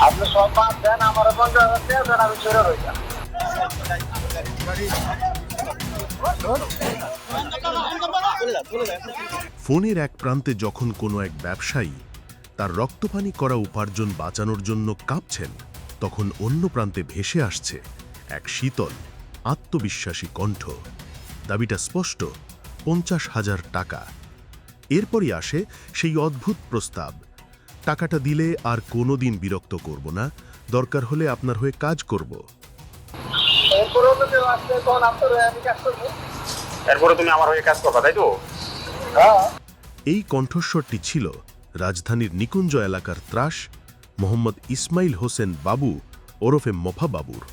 আপনি দেন, আমার আমি ফোনের এক প্রান্তে যখন কোনো এক ব্যবসায়ী তার রক্তপানি করা উপার্জন বাঁচানোর জন্য কাঁপছেন, তখন অন্য প্রান্তে ভেসে আসছে এক শীতল, আত্মবিশ্বাসী কণ্ঠ। দাবিটা স্পষ্ট, পঞ্চাশ হাজার টাকা। এরপরই আসে সেই অদ্ভুত প্রস্তাব টাকাটা দিলে আর কোনোদিন বিরক্ত করব না। দরকার হলে আপনার হয়ে কাজ করব। এরপরে অন্য কেউ আসলে তখন আপনার আমি কাজ করব। এরপরে তুমি আমার কাজ করবা তাই তো? হ্যাঁ। এই কণ্ঠস্বরটি ছিল রাজধানীর নিকুঞ্জ এলাকার ত্রাস মোহাম্মদ ইসমাইল হোসেন বাবু ওরফে মফা বাবুর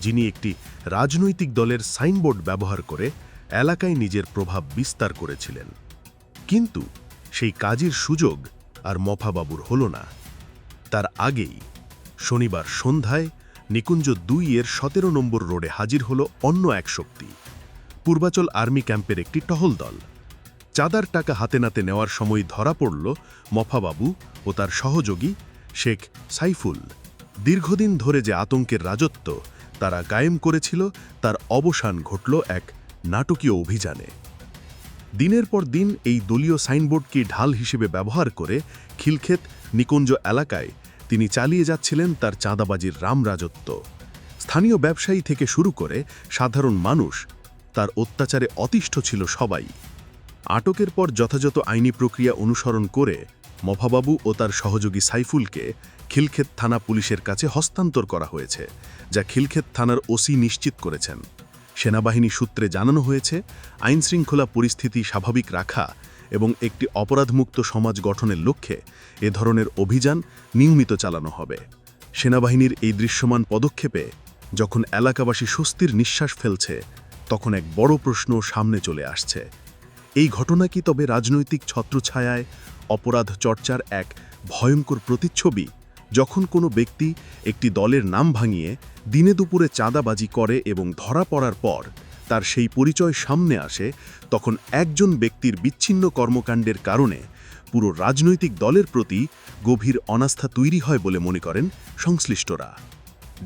যিনি একটি রাজনৈতিক দলের সাইনবোর্ড ব্যবহার করে এলাকায় নিজের প্রভাব বিস্তার করেছিলেন। কিন্তু সেই কাজের সুযোগ আর মফা বাবুর হল না। তার আগেই শনিবার সন্ধ্যায় নিকুঞ্জ দুই এর সতেরো নম্বর রোডে হাজির হল অন্য এক শক্তি। পূর্বাচল আর্মি ক্যাম্পের একটি টহল দল। চাঁদার টাকা হাতে নাতে নেওয়ার সময় ধরা পড়ল মফাবাবু ও তার সহযোগী শেখ সাইফুল। দীর্ঘদিন ধরে যে আতঙ্কের রাজত্ব তারা কায়েম করেছিল, তার অবসান ঘটল এক নাটকীয় অভিযানে। দিনের পর দিন এই দলীয় সাইনবোর্ডকে ঢাল হিসেবে ব্যবহার করে খিলক্ষেত, নিকুঞ্জ এলাকায় তিনি চালিয়ে যাচ্ছিলেন তার চাঁদাবাজির রামরাজত্ব স্থানীয় ব্যবসায়ী থেকে শুরু করে সাধারণ মানুষ তার অত্যাচারে অতিষ্ঠ ছিল সবাই। আটকের পর যথাযথ আইনি প্রক্রিয়া অনুসরণ করে মফাবাবু ও তার সহযোগী সাইফুলকে খিলক্ষেত থানা পুলিশের কাছে হস্তান্তর করা হয়েছে, যা খিলক্ষেত থানার ওসি নিশ্চিত করেছেন। সেনাবাহিনী সূত্রে জানানো হয়েছে, আইনশৃঙ্খলা পরিস্থিতি স্বাভাবিক রাখা এবং একটি অপরাধমুক্ত সমাজ গঠনের লক্ষ্যে এ ধরনের অভিযান নিয়মিত চালানো হবে। সেনাবাহিনীর এই দৃশ্যমান পদক্ষেপে যখন এলাকাবাসী স্বস্তির নিঃশ্বাস ফেলছে, তখন এক বড় প্রশ্ন সামনে চলে আসছে। এই ঘটনা কি তবে রাজনৈতিক ছত্রছায়ায় অপরাধ চর্চার এক ভয়ঙ্কর প্রতিচ্ছবি? যখন কোনো ব্যক্তি একটি দলের নাম ভাঙিয়ে দিনে দুপুরে চাঁদাবাজি করে এবং ধরা পড়ার পর তার সেই পরিচয় সামনে আসে, তখন একজন ব্যক্তির বিচ্ছিন্ন কর্মকাণ্ডের কারণে পুরো রাজনৈতিক দলের প্রতি গভীর অনাস্থা তৈরি হয় বলে মনে করেন সংশ্লিষ্টরা।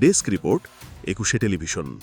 Desk report, Ekushey television.